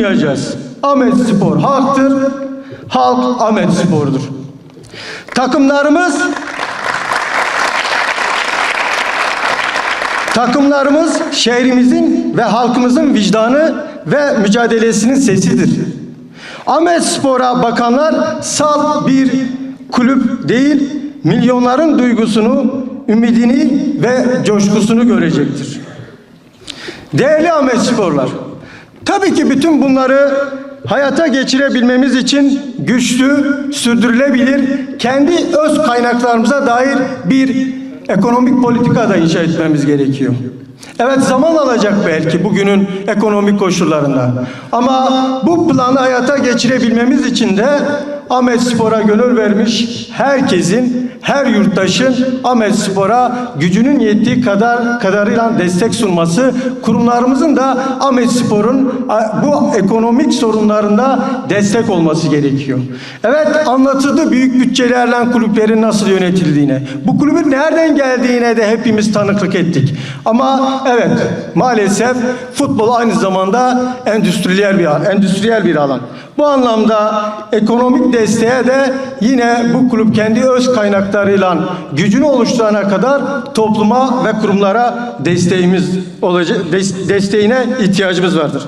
durmayacağız. Ahmet Spor halktır, halk Ahmet Spor'dur. Takımlarımız Takımlarımız şehrimizin ve halkımızın vicdanı ve mücadelesinin sesidir. Ahmet Spor'a bakanlar salt bir kulüp değil, milyonların duygusunu, ümidini ve coşkusunu görecektir. Değerli Ahmet Sporlar, tabii ki bütün bunları hayata geçirebilmemiz için güçlü, sürdürülebilir, kendi öz kaynaklarımıza dair bir ekonomik politika da inşa etmemiz gerekiyor. Evet zaman alacak belki bugünün ekonomik koşullarında. Ama bu planı hayata geçirebilmemiz için de Ahmet Spor'a gönül vermiş herkesin, her yurttaşın Ahmet Spor'a gücünün yettiği kadar kadarıyla destek sunması, kurumlarımızın da Ahmet Spor'un bu ekonomik sorunlarında destek olması gerekiyor. Evet anlatıldı büyük bütçelerle kulüplerin nasıl yönetildiğine. Bu kulübün nereden geldiğine de hepimiz tanıklık ettik. Ama evet maalesef futbol aynı zamanda endüstriyel bir endüstriyel bir alan. Bu anlamda ekonomik desteğe de yine bu kulüp kendi öz kaynaklarıyla gücünü oluşturana kadar topluma ve kurumlara desteğimiz olacak desteğine ihtiyacımız vardır.